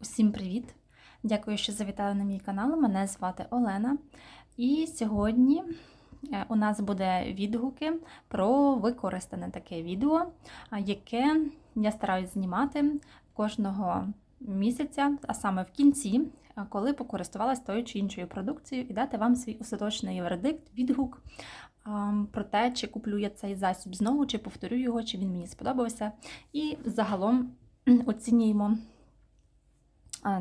Усім привіт! Дякую, що завітали на мій канал. Мене звати Олена. І сьогодні е, у нас буде відгуки про використане таке відео, яке я стараюсь знімати кожного місяця, а саме в кінці, коли покористувалась тою чи іншою продукцією, і дати вам свій остаточний вердикт, відгук про те, чи куплю я цей засіб знову, чи повторю його, чи він мені сподобався. І загалом оцінюємо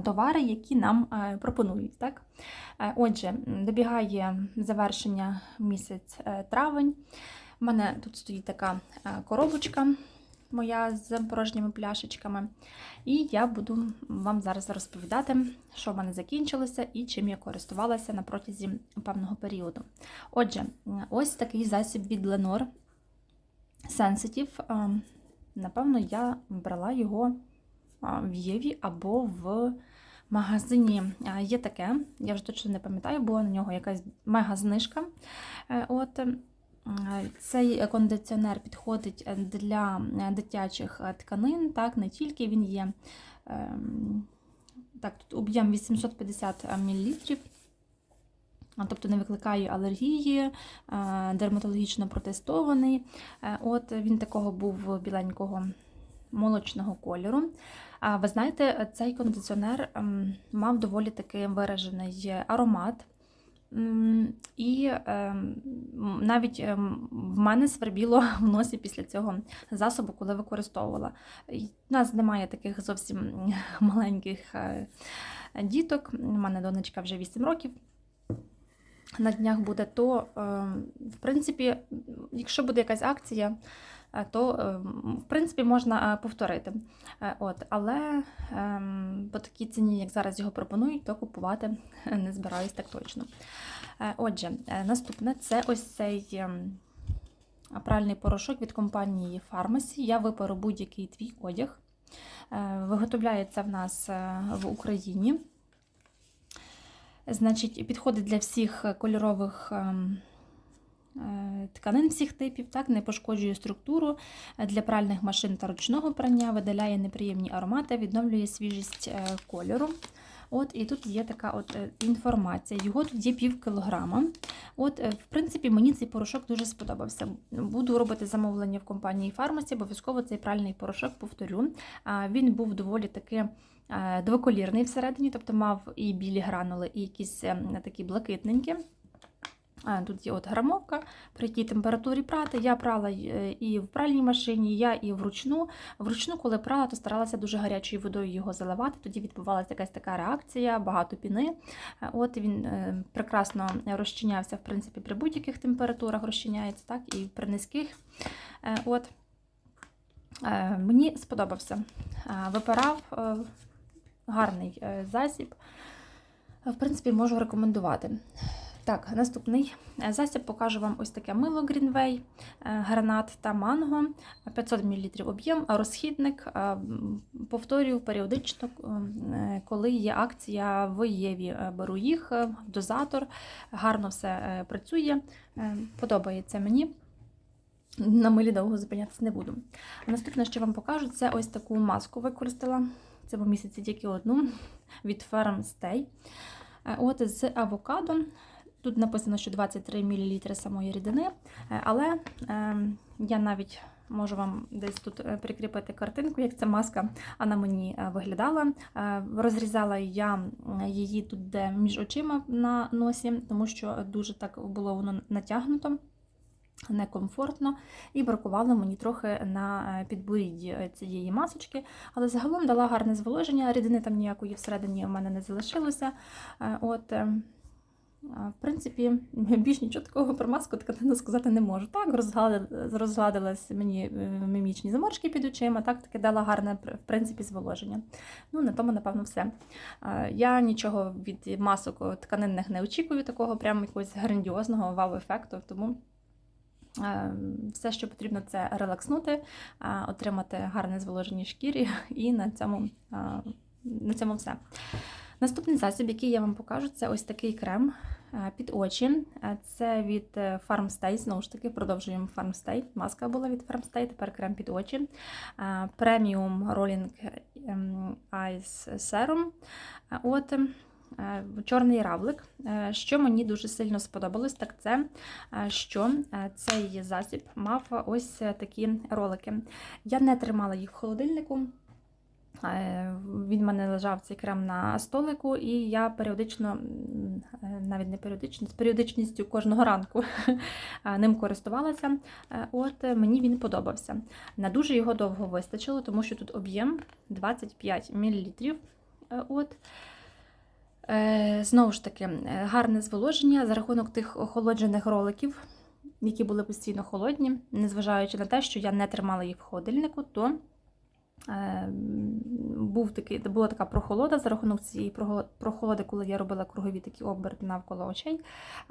товари, які нам е, пропонують. Так? Е, Отже, добігає завершення місяць е, травень. У мене тут стоїть така е, коробочка моя з порожніми пляшечками. І я буду вам зараз розповідати, що в мене закінчилося і чим я користувалася на протязі певного періоду. Отже, ось такий засіб від Lenor Sensitive. Е, Напевно, я брала його в Єві або в магазині. Є таке, я вже точно не пам'ятаю, була на нього якась мега знижка. Е, От, цей кондиціонер підходить для дитячих тканин, так, не тільки він є. ем, Так, тут об'єм 850 мл. Тобто не викликає алергії, е, дерматологічно протестований. Е, От він такого був біленького молочного кольору. Ви знаєте, цей кондиціонер ем, мав доволі таки виражений аромат. І ем, навіть ем, в мене свербіло в носі після цього засобу, коли використовувала. У нас немає таких зовсім маленьких е, діток. У мене донечка вже 8 років. На днях буде, то, в принципі, якщо буде якась акція, то е, в принципі можна е, повторити. Е, От, але ем, по такій ціні, як зараз його пропонують, то купувати не збираюсь так точно. Е, Отже, е, наступне це ось цей ем, пральний порошок від компанії Pharmacy. Я випару будь-який твій одяг. Е, Виготовляється в нас е, в Україні. Значить, підходить для всіх кольорових ем, е, тканин всіх типів, так, не пошкоджує структуру е, для пральних машин та ручного прання, видаляє неприємні аромати, відновлює свіжість е, кольору. От, І тут є така от е, інформація. Його тут є пів кілограма. От, е, в принципі, мені цей порошок дуже сподобався. Буду робити замовлення в компанії Фармасі, обов'язково цей пральний порошок повторю. Він був доволі таки е, двоколірний всередині, тобто мав і білі гранули, і якісь е, такі блакитненькі. Тут є от грамовка, при якій температурі прати. Я прала е, і в пральній машині, я і вручну. Вручну, коли прала, то старалася дуже гарячою водою його заливати. Тоді відбувалася якась така реакція, багато піни. Е, От він е, прекрасно розчинявся, в принципі, при будь-яких температурах розчиняється, так, і при низьких. От. Мені сподобався. Випирав гарний засіб. В принципі, можу рекомендувати. Так, наступний е, засіб покажу вам ось таке мило е, гранат та манго, 500 мл об'єм, розхідник. Е, Повторюю періодично, е, коли є акція в Єві. Беру їх, дозатор, гарно все працює, подобається мені. На милі довго зупинятися не буду. Наступне, що вам покажу, це ось таку маску використала. В цьому місяці тільки одну від Farm Stay. От з авокадо. Тут написано, що 23 мл самої рідини, Е, але е, я навіть можу вам десь тут е, прикріпити картинку, як ця маска а на мені виглядала. Розрізала я її тут, де між очима на носі, тому що дуже так було воно натягнуто. Некомфортно і бракувало мені трохи на підборідді цієї масочки, але загалом дала гарне зволоження. Рідини там ніякої всередині у мене не залишилося. От, в принципі, більш нічого такого про маску тканину сказати не можу. Так, розгладилась, мені е, мімічні заморшки під очима, так таки дала гарне в принципі зволоження. Ну, на тому, напевно, все. Я нічого від масок тканинних не очікую, такого прямо якогось грандіозного вау-ефекту, тому. Е, Все, що потрібно, це релакснути, отримати гарне зволоження шкірі, і на цьому, на цьому все. Наступний засіб, який я вам покажу, це ось такий крем під очі. Це від е, Farmstay, знову ж таки, продовжуємо Farmstay. Маска була від Farmstay, тепер крем під очі. Premium Rolling ем, Eyes Serum. От, е, чорний равлик. Е, Що мені дуже сильно сподобалось, так це, що е, цей засіб мав ось такі ролики. Я не тримала їх в холодильнику. Е, Він в мене лежав цей крем на столику, і я періодично, е, навіть не періодично, з періодичністю кожного ранку е, ним користувалася. От мені він подобався. На дуже його довго вистачило, тому що тут об'єм 25 мл. От. Знову ж таки, гарне зволоження за рахунок тих охолоджених роликів, які були постійно холодні, незважаючи на те, що я не тримала їх в холодильнику, то був такий, була така прохолода за рахунок цієї прохолоди, коли я робила кругові такі оберти навколо очей.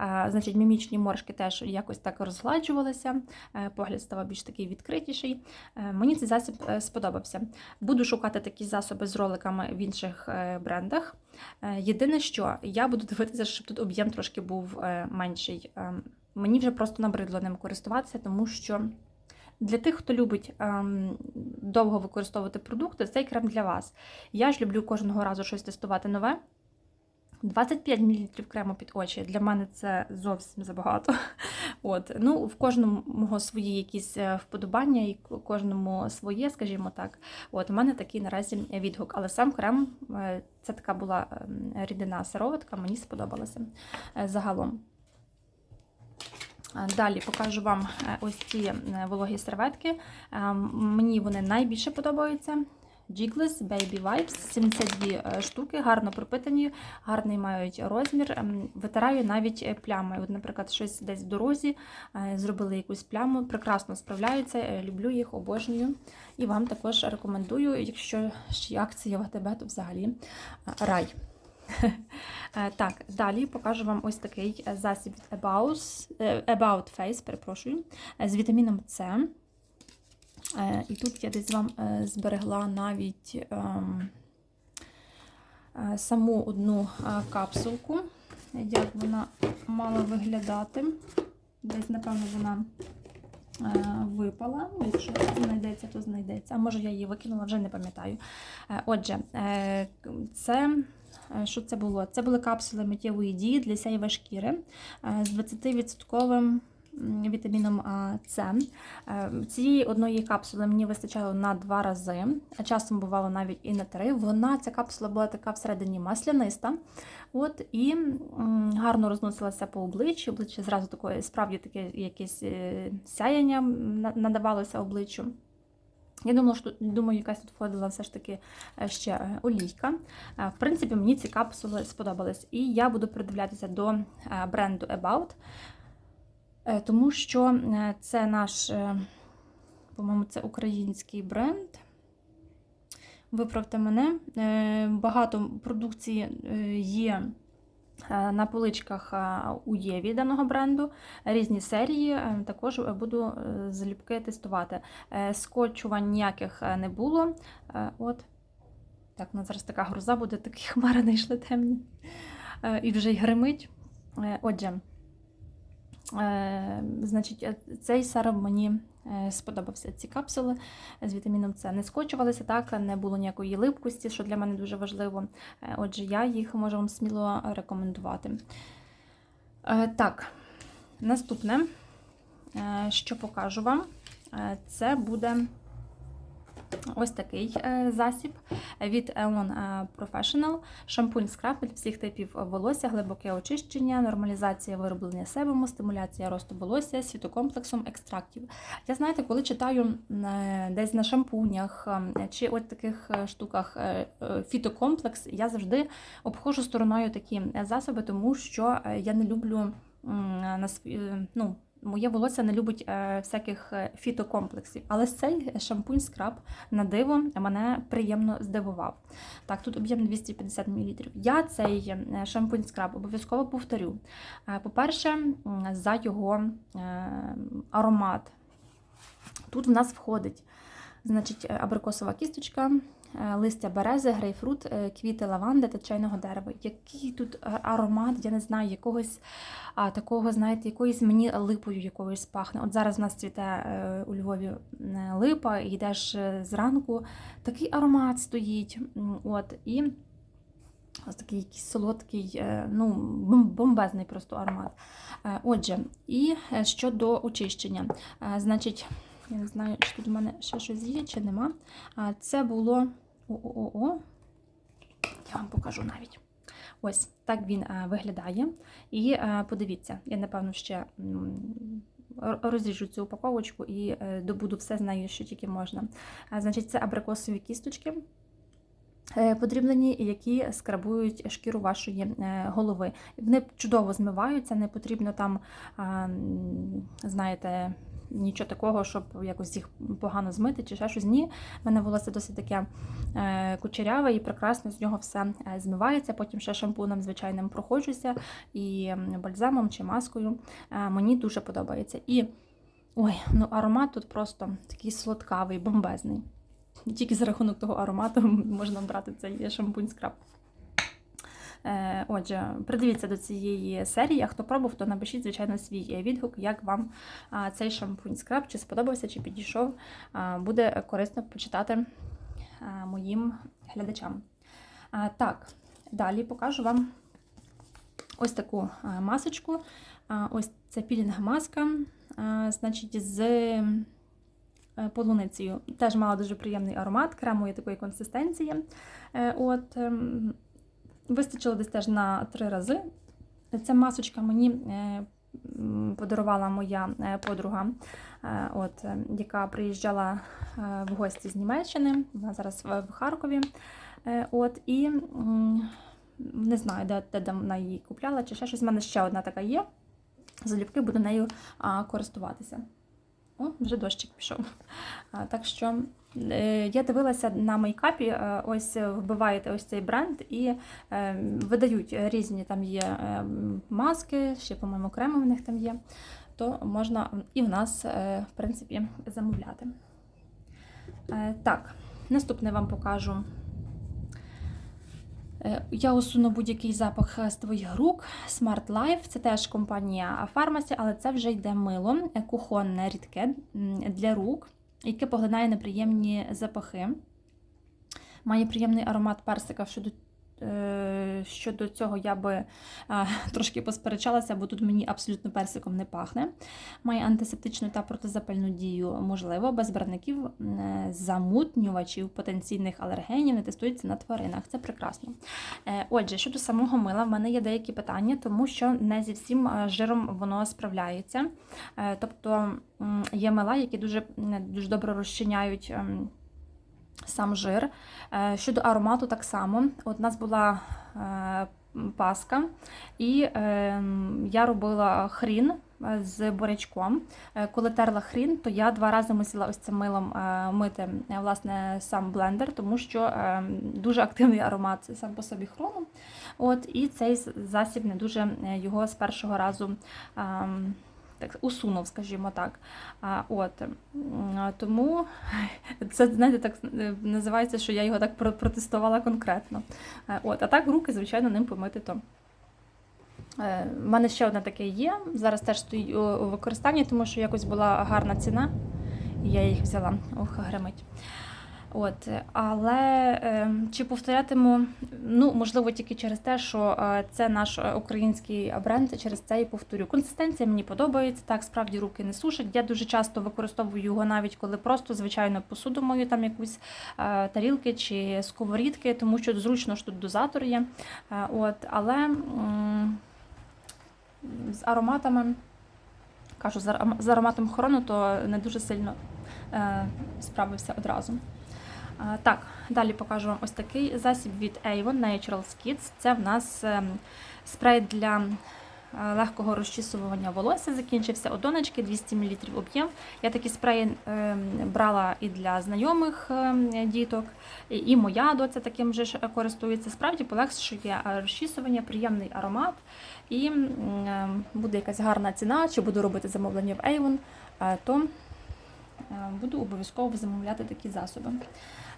Е, Значить, мімічні моршки теж якось так розгладжувалися, е, погляд став більш такий відкритіший. Е, Мені цей засіб е, сподобався. Буду шукати такі засоби з роликами в інших е, брендах. Е, Єдине, що я буду дивитися, щоб тут об'єм трошки був е, менший. Е, Мені вже просто набридло ним користуватися, тому що для тих, хто любить ем, довго використовувати продукти, цей крем для вас. Я ж люблю кожного разу щось тестувати нове. 25 мл крему під очі для мене це зовсім забагато. От. Ну, в кожному свої якісь е, вподобання, і кожному своє, скажімо так. От, у мене такий наразі відгук. Але сам крем е, це така була ем, рідина сироватка, мені сподобалася е, загалом. Е, Далі покажу вам е, ось ці е, вологі серветки. Мені вони найбільше подобаються. Jiggles Baby Wipes, 72 е, штуки, гарно пропитані, гарний мають розмір. Ем, Витираю навіть плями. От, наприклад, щось десь в дорозі, зробили якусь пляму, прекрасно справляються, люблю їх, обожнюю. І вам також рекомендую, якщо ще акція в АТБ, то взагалі рай. Е, Так, далі покажу вам ось такий е, засіб About, е, About Face, перепрошую, з вітаміном С. І тут я десь вам зберегла навіть ем, саму одну капсулку, як вона мала виглядати. Десь, напевно, вона випала. Якщо знайдеться, то знайдеться. А може я її викинула, вже не пам'ятаю. Отже, це. Е, Що це було? Це були капсули миттєвої дії для сяєвої шкіри е, з 20% вітаміном С. Е, Цієї одної капсули мені вистачало на два рази, а часом бувало навіть і на три. Вона, ця капсула була така всередині масляниста. От, і гарно розносилася по обличчю. Обличчя зразу такої справді таке якесь сяяння надавалося обличчю. Я думала, що думаю, якась тут входила все ж таки е, ще е, олійка. Е, В принципі, мені ці капсули сподобались. І я буду придивлятися до бренду About, тому що це наш, по-моєму, це український бренд. Виправте мене. Багато продукції є на поличках е, у Єві даного бренду, різні серії. е, Також буду е, залюбки тестувати. Скочувань ніяких е, не було. Е, От. Так, у нас зараз така гроза буде, такі хмари не йшли темні. Е, І вже й гримить. Е, Отже, е, значить, е, цей сироп мені е, сподобався. Ці капсули з вітаміном С не скочувалися, так, не було ніякої липкості, що для мене дуже важливо. Е, Отже, я їх можу вам сміло рекомендувати. Е, Так, наступне, е, що покажу вам, е, це буде ось такий е, засіб від Eon е, Professional. Шампунь скраб для всіх типів волосся, глибоке очищення, нормалізація вироблення себуму, стимуляція росту волосся з фітокомплексом екстрактів. Я знаєте, коли читаю е, десь на шампунях чи от таких штуках фітокомплекс, я завжди обходжу стороною такі засоби, тому що я не люблю ну, Моє волосся не любить е, всяких е, фітокомплексів, але цей шампунь скраб на диво мене приємно здивував. Так, тут об'єм 250 мл. Я цей е, шампунь скраб обов'язково повторю. По-перше, за його аромат. Тут в нас входить значить, абрикосова кісточка, листя берези, грейпфрут, е, квіти лаванди та чайного дерева. Який тут аромат, я не знаю, якогось такого, знаєте, якоїсь мені липою якоюсь пахне. От зараз в нас цвіте е, у Львові е, липа, і йдеш е, зранку, такий аромат стоїть. От, і ось такий якийсь солодкий, е, ну, бомбезний просто аромат. Е, Отже, і е, щодо очищення. Е, Значить, я не знаю, чи тут у мене ще щось є, чи нема. Це було о-о-о. Я вам покажу навіть. Ось так він е, виглядає. І е, подивіться, я напевно ще розріжу цю упаковочку і е, добуду все з нею, що тільки можна. Значить, це абрикосові кісточки. Подрібнені, які скрабують шкіру вашої голови. Вони чудово змиваються, не потрібно там, знаєте, нічого такого, щоб якось їх погано змити чи ще щось. Ні, в мене волосся досить таке е, кучеряве і прекрасно з нього все е, змивається. Потім ще шампуном звичайним проходжуся і бальзамом чи маскою. Е, Мені дуже подобається. І ой, ну аромат тут просто такий солодкавий, бомбезний. Тільки за рахунок того аромату можна брати цей шампунь скраб. Е, Отже, придивіться до цієї серії, а хто пробував, то напишіть, звичайно, свій відгук, як вам цей шампунь скраб, чи сподобався, чи підійшов. Буде корисно почитати моїм глядачам. Так, далі покажу вам ось таку масочку. Ось це пілінг-маска, значить, з е, полуницею. Теж мала дуже приємний аромат, кремової такої консистенції. Е, От, ем, Вистачило десь теж на три рази. Ця масочка мені е, подарувала моя е, подруга, е, от, яка приїжджала в гості з Німеччини. Вона зараз в Харкові. От, і не знаю, де, де вона її купляла, чи ще щось. У мене ще одна така є. Залюбки буду нею користуватися. О, вже дощик пішов. Так що е, я дивилася на мейкапі, е, ось вбиваєте ось цей бренд і е, видають різні там є маски, ще, по-моєму, креми в них там є, то можна і в нас, в принципі, замовляти. Так, наступне вам покажу. Е, Я усуну будь-який запах е, з твоїх рук. Smart Life це теж компанія Фармасі, але це вже йде мило, е, кухонне рідке для рук, яке поглинає неприємні запахи. Має приємний аромат персика. Е, щодо цього я би е, трошки посперечалася, бо тут мені абсолютно персиком не пахне. Має антисептичну та протизапальну дію, можливо, без барників, е, замутнювачів, потенційних алергенів не тестується на тваринах. Це прекрасно. Е, Отже, щодо самого мила, в мене є деякі питання, тому що не зі всім е, жиром воно справляється. Е, Тобто є мила, які дуже, дуже добре розчиняють. Ем, Сам жир. Е, Щодо аромату, так само. От у нас була е, паска, і е, я робила хрін з бурячком. Коли терла хрін, то я два рази мусила ось цим милом мити власне сам блендер, тому що дуже активний аромат сам по собі хрону. От, і цей засіб не дуже його з першого разу. Так, усунув, скажімо так. От, тому це, знаєте, так е, називається, що я його так протестувала конкретно. Е, От, а так руки, звичайно, ним помити то. Е, У мене ще одне таке є. Зараз теж стоїть у використанні, тому що якось була гарна ціна, і я їх взяла. Ох, гримить. От, е, але е, чи повторятиму, ну, можливо, тільки через те, що е, це наш е, український бренд, через це і повторю. Консистенція мені подобається, так, справді руки не сушать. Я дуже часто використовую його навіть коли просто, звичайно, посуду мою, там якусь е, тарілки чи сковорідки, тому що зручно ж тут дозатор є. Е, от, але м, з ароматами, кажу, з ароматом хрону, то не дуже сильно е, справився одразу. Так, далі покажу вам ось такий засіб від Avon Natural Skids. Це в нас ем, спрей для е, легкого розчісування волосся. Закінчився у донечки 200 мл об'єм. Я такі спреї ем, брала і для знайомих ем, діток, і, моя доця таким же користується. Справді полегшує е, розчісування, приємний аромат. І буде якась гарна ціна, чи буду робити замовлення в Avon, е, то буду обов'язково замовляти такі засоби.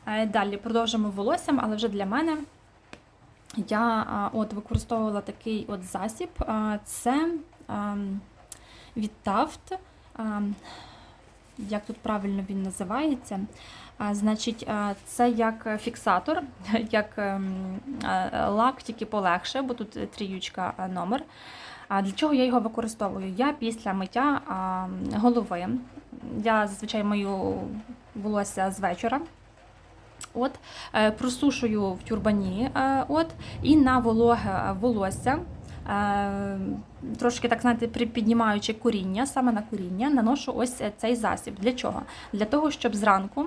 Е, Далі продовжимо волоссям, але вже для мене. Я от використовувала такий от засіб. Це ем, від Taft. ем, Як тут правильно він називається? Значить, це як фіксатор, як ем, лак, тільки полегше, бо тут тріючка номер. Для чого я його використовую? Я після миття голови. Я зазвичай мою волосся з вечора. От, е, просушую в тюрбані, е, от, і на вологе волосся, е, трошки так знаєте, піднімаючи коріння, саме на коріння, наношу ось цей засіб. Для чого? Для того, щоб зранку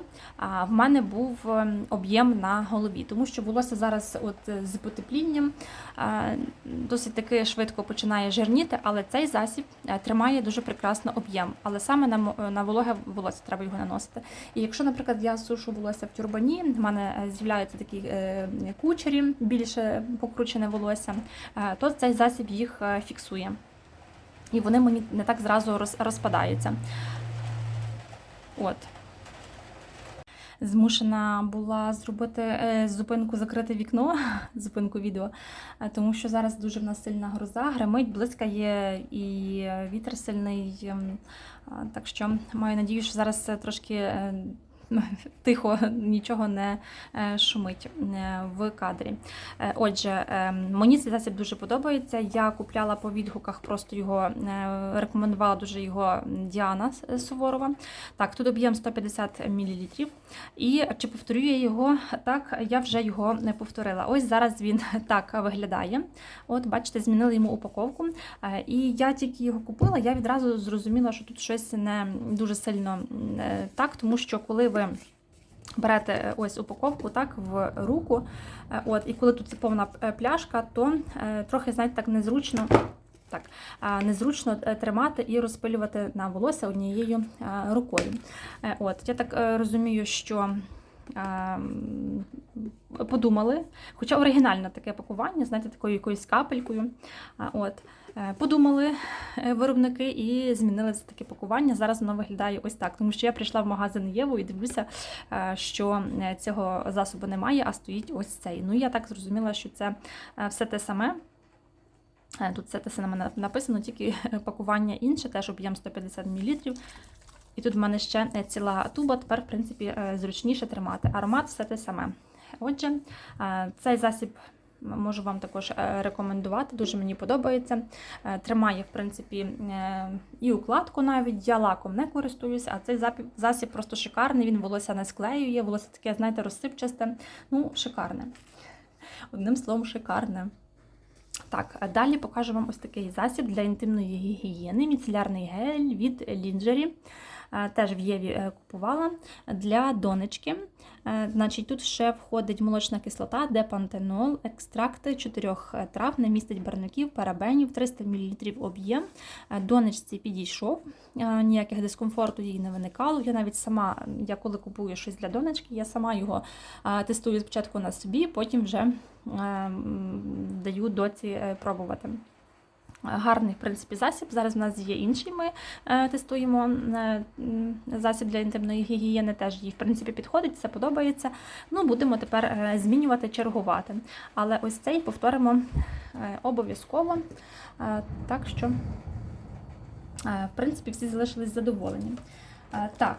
в мене був ем, об'єм на голові, тому що волосся зараз от е, з потеплінням досить таки швидко починає жирніти, але цей засіб е, тримає дуже прекрасно об'єм. Але саме на, вологе волосся треба його наносити. І якщо, наприклад, я сушу волосся в тюрбані, в мене е, з'являються такі е, кучері, більше покручене волосся, е, то цей засіб їх е, фіксує. І вони мені не так зразу розпадаються. От. Змушена була зробити е, зупинку, закрити вікно, зупинку відео, е, тому що зараз дуже в нас сильна гроза, гримить, блискає і вітер сильний. ем, Так що маю надію, що зараз трошки е, тихо, нічого не е, шумить е, в кадрі. Е, Отже, мені цей засіб дуже подобається. Я купляла по відгуках, просто його рекомендувала дуже його Діана Суворова. Так, тут об'єм 150 мл. І чи повторю я його? Так, я вже його не повторила. Ось зараз він так виглядає. От, бачите, змінили йому упаковку. І я тільки його купила, я відразу зрозуміла, що тут щось не дуже сильно так, тому що коли ви берете е, ось упаковку так в руку, е, от, і коли тут повна е, пляшка, то трохи, знаєте, так незручно. Так, незручно тримати і розпилювати на волосся однією рукою. От, я так розумію, що подумали, хоча оригінальне таке пакування, знаєте, такою якоюсь капелькою. От, подумали е, виробники і змінили це таке пакування. Зараз воно виглядає ось так. Тому що я прийшла в магазин Єву і дивлюся, е, що е, цього засобу немає, а стоїть ось цей. Ну я так зрозуміла, що це е, все те саме. Е, Тут все те саме написано, тільки пакування інше, теж об'єм 150 мл. І тут в мене ще е, ціла туба, тепер, в принципі, е, зручніше тримати. Аромат все те саме. Отже, е, цей засіб можу вам також е, рекомендувати, дуже мені подобається. Е, Тримає, в принципі, е, і укладку навіть. Я лаком не користуюся, а цей засіб просто шикарний, він волосся не склеює, волосся таке, знаєте, розсипчасте. Ну, шикарне. Одним словом, шикарне. Так, далі покажу вам ось такий засіб для інтимної гігієни, міцелярний гель від Лінджері. Теж в Єві купувала для донечки. Е, Значить, тут ще входить молочна кислота, депантенол, екстракти чотирьох е, трав, не містить барників, парабенів, 300 мл об'єм. Е, Донечці підійшов, ніяких дискомфорту їй не виникало. Я навіть сама, я коли купую щось для донечки, я сама його тестую спочатку на собі, потім вже даю доці пробувати. Гарний, в принципі, засіб. Зараз в нас є інший. Ми е, тестуємо е, засіб для інтимної гігієни. Теж їй, в принципі, підходить, все подобається. Ну, будемо тепер е, змінювати, чергувати. Але ось цей повторимо обов'язково. Так що, в принципі, всі залишились задоволені. Так.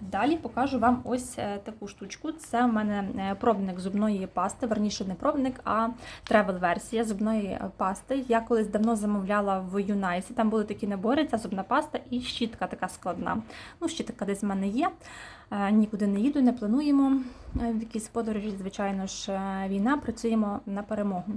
Далі покажу вам ось е, таку штучку. Це в мене е, пробник зубної пасти, верніше не пробник, а тревел-версія зубної е, пасти. Я колись давно замовляла в Юнайсі. Там були такі набори, ця зубна паста і щітка така складна. Ну, щітка десь в мене є. Нікуди не їду, не плануємо в якісь подорожі, звичайно ж, війна, працюємо на перемогу.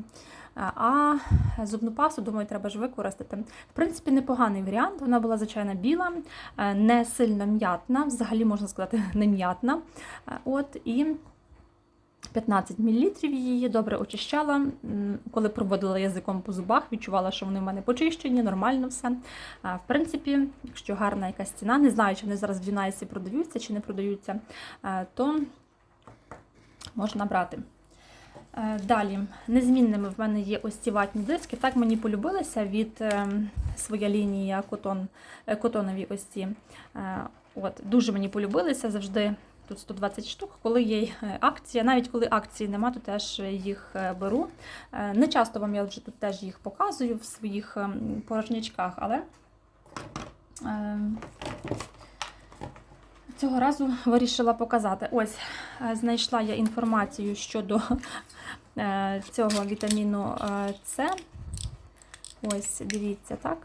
Е, А зубну пасту, думаю, треба ж використати. В принципі, непоганий варіант. Вона була, звичайно, біла, е, не сильно м'ятна, взагалі можна сказати, не м'ятна. Е, От, і 15 мл її добре очищала. Коли проводила язиком по зубах, відчувала, що вони в мене почищені, нормально все. В принципі, якщо гарна якась ціна, не знаю, чи вони зараз в Юнайсі продаються чи не продаються, то можна брати. Е, Далі, незмінними в мене є ось ці ватні диски. Так мені полюбилися від е, своя лінія котон, котонові ось. Е, От, дуже мені полюбилися завжди. тут 120 штук. Коли є акція, навіть коли акції нема, то теж їх беру. Не часто вам я вже тут теж їх показую в своїх ем, порожнячках, але ем, цього разу вирішила показати. Ось е, знайшла я інформацію щодо е, цього вітаміну е, С. Ось, дивіться, так.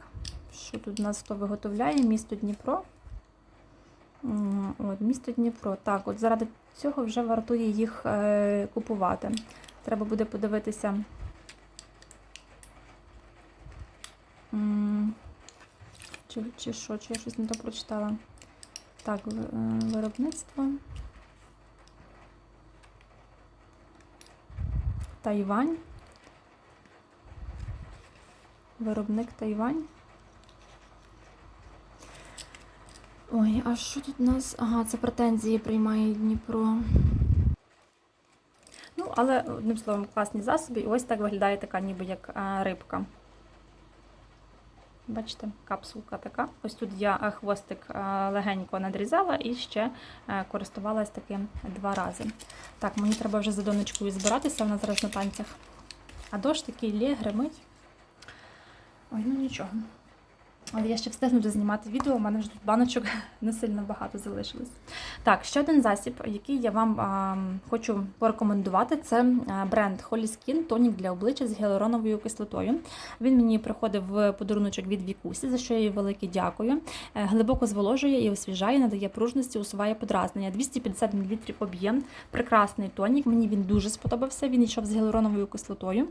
Що тут у нас хто виготовляє? Місто Дніпро. От, місто Дніпро. Так, от заради цього вже вартує їх купувати. Треба буде подивитися. Чи, чи що, чи я щось не то прочитала. Так, е, виробництво. Тайвань. Виробник Тайвань. Ой, а що тут у нас? Ага, це претензії приймає Дніпро. Ну, але одним словом, класні засоби. І ось так виглядає така, ніби як а, рибка. Бачите, капсулка така. Ось тут я хвостик легенько надрізала і ще користувалася користувалась таким два рази. Так, мені треба вже за донечкою збиратися, вона зараз на танцях. А дощ такий лє, гримить. Ой, ну нічого. Але я ще встигну дознімати відео, у мене вже тут баночок не сильно багато залишилось. Так, ще один засіб, який я вам а, хочу порекомендувати, це бренд Holy Skin тонік для обличчя з гіалуроновою кислотою. Він мені приходив в подаруночок від Вікусі, за що я їй велике дякую. Е, Глибоко зволожує і освіжає, надає пружності, усуває подразнення. 250 мл об'єм, прекрасний тонік. Мені він дуже сподобався. Він йшов з гіалуроновою кислотою.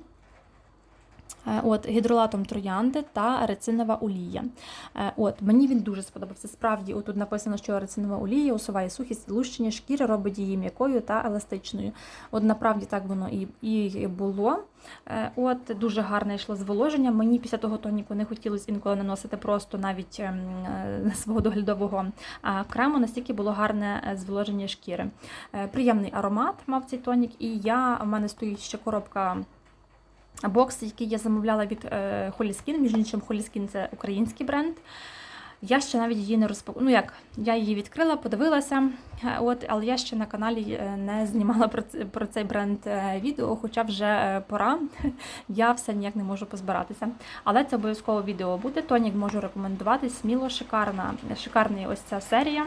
Е, От, гідролатом троянди та рецинова олія. Е, От, мені він дуже сподобався. Справді, тут написано, що рецинова олія усуває сухість, лущення шкіри, робить її м'якою та еластичною. От направді так воно і, і було. Е, От, дуже гарне йшло зволоження. Мені після того тоніку не хотілося інколи наносити просто навіть ем, свого доглядового крему, настільки було гарне зволоження шкіри. Приємний аромат мав цей тонік, і я, в мене стоїть ще коробка бокс, який я замовляла від е, Holy Skin, між іншим Skin – це український бренд. Я ще навіть її не розпакувала. Ну як, я її відкрила, подивилася, е, от, але я ще на каналі е, не знімала про, ц- про цей бренд е, відео, хоча вже е, пора. Я все ніяк не можу позбиратися. Але це обов'язково відео буде. Тонік можу рекомендувати. Сміло, шикарна, шикарна ось ця серія.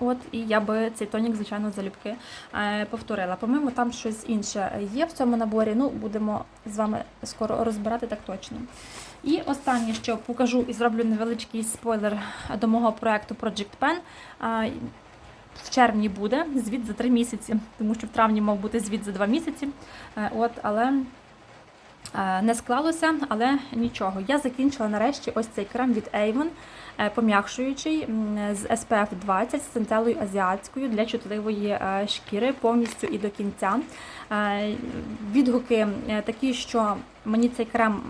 От, і я би цей тонік, звичайно, залюбки е, повторила. По-моєму, там щось інше є в цьому наборі. Ну, будемо з вами скоро розбирати так точно. І останнє, що покажу і зроблю невеличкий спойлер до мого проекту Project Pen. В червні буде звіт за три місяці, тому що в травні мав бути звіт за два місяці. Е, От, але е, не склалося, але нічого. Я закінчила нарешті ось цей крем від Avon, пом'якшуючий з SPF 20 з центелою азіатською для чутливої е, шкіри повністю і до кінця. Е, Відгуки е, такі, що мені цей крем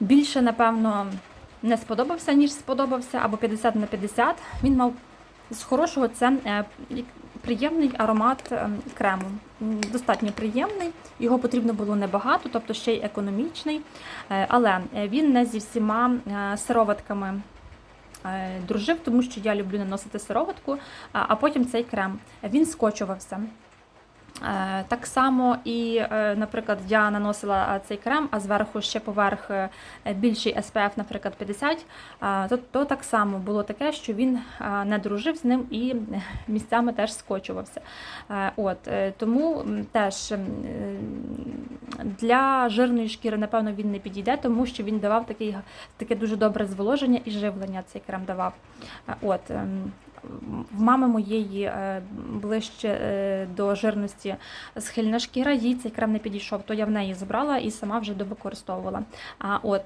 більше, напевно, не сподобався, ніж сподобався, або 50 на 50. Він мав з хорошого це е, приємний аромат е, крему. Достатньо приємний, його потрібно було небагато, тобто ще й економічний. Е, Але е, він не зі всіма е, сироватками дружив, тому що я люблю наносити сироватку, а потім цей крем. Він скочувався. Е, Так само і, е, наприклад, я наносила е, цей крем, а зверху ще поверх більший SPF, наприклад, 50, е, то, то так само було таке, що він не дружив з ним і місцями теж скочувався. От, тому теж для жирної шкіри, напевно, він не підійде, тому що він давав такий, таке дуже добре зволоження і живлення цей крем давав. От, ем, в мами моєї е, ближче е, до жирності схильна шкіра, їй цей крем не підійшов, то я в неї забрала і сама вже довикористовувала. А от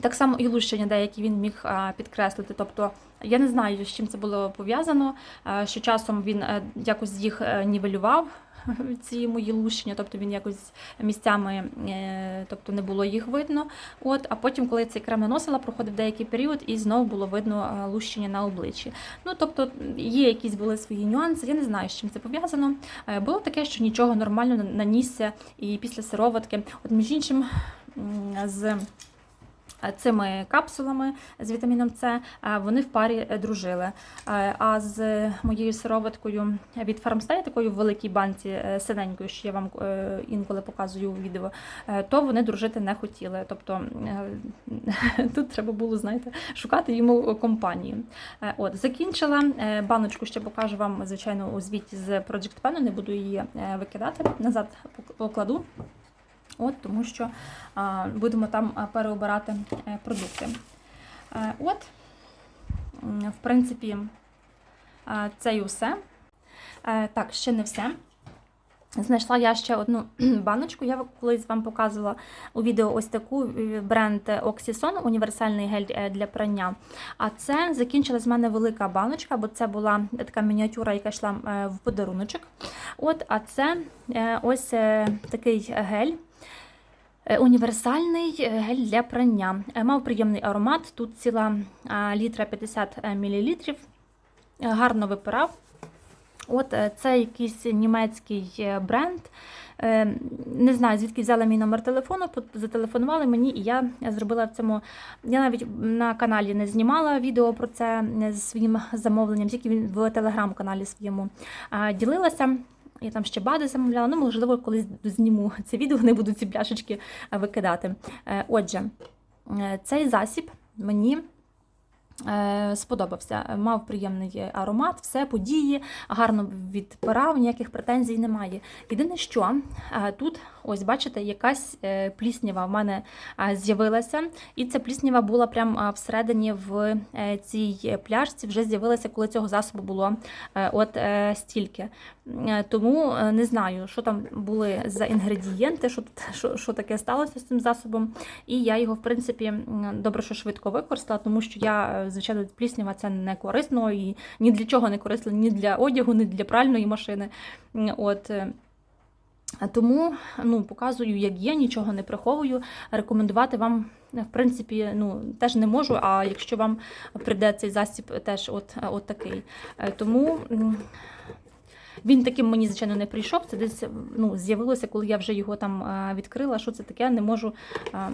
так само і лущення, деякі він міг підкреслити. Тобто я не знаю, з чим це було пов'язано, що часом він е, якось їх нівелював. Ці мої лущення, тобто він якось місцями, е, тобто не було їх видно. От, а потім, коли цей крем наносила, проходив деякий період, і знову було видно е, лущення на обличчі. Ну, тобто є якісь були свої нюанси, я не знаю, з чим це пов'язано. Е, Було таке, що нічого нормально на- нанісся і після сироватки. От між іншим, з цими капсулами з вітаміном С, е, вони в парі е, дружили. Е, А з моєю сироваткою від Farmstay, такою в великій банці е, синенькою, що я вам е, інколи показую у відео, е, то вони дружити не хотіли. Тобто е, тут треба було, знаєте, шукати йому компанію. Е, От, закінчила Е, баночку, ще покажу вам, звичайно, у звіті з Project Pen, не буду її е, викидати, назад пок- покладу. От, тому що а, будемо там переобирати е, продукти. Е, От, в принципі, це і все. Е, Так, ще не все. Знайшла я ще одну баночку. Я колись вам показувала у відео ось таку бренд Oxyson, універсальний гель для прання. А це закінчилась в мене велика баночка, бо це була така мініатюра, яка йшла в подаруночок. От, а це ось такий гель. Е, Універсальний е, гель для прання. Е, Мав приємний аромат. Тут ціла літра 50 мл. Гарно випирав. От це якийсь німецький бренд. Не знаю, звідки взяла мій номер телефону, зателефонували мені, і я зробила в цьому. Я навіть на каналі не знімала відео про це зі своїм замовленням, тільки в телеграм-каналі своєму ділилася. Я там ще бади замовляла. Ну, можливо, колись зніму це відео, не буду ці пляшечки е, викидати. Е, Отже, е, цей засіб мені. Сподобався, мав приємний аромат, все події, гарно відпирав, ніяких претензій немає. Єдине, що тут, ось бачите, якась пліснява в мене з'явилася, і ця пліснява була прямо всередині в цій пляшці, вже з'явилася, коли цього засобу було от стільки. Е, Тому е, не знаю, що там були за інгредієнти, що, що, що таке сталося з цим засобом. І я його, в принципі, добре, що швидко використала, тому що я, е, звичайно, пліснява це не корисно і ні для чого не корисно, ні для одягу, ні для пральної машини. От. тому ну, показую, як є, нічого не приховую. Рекомендувати вам, в принципі, ну, теж не можу, а якщо вам прийде цей засіб, теж от, от такий. Тому він таким мені, звичайно, не прийшов. Це десь ну, з'явилося, коли я вже його там відкрила. Що це таке, не можу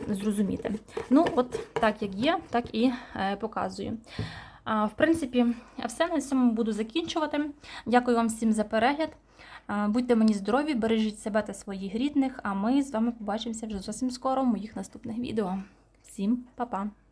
зрозуміти. Ну, от так як є, так і е, показую. В принципі, все на цьому буду закінчувати. Дякую вам всім за перегляд. Будьте мені здорові, бережіть себе та своїх рідних, а ми з вами побачимося вже зовсім скоро в моїх наступних відео. Всім па-па!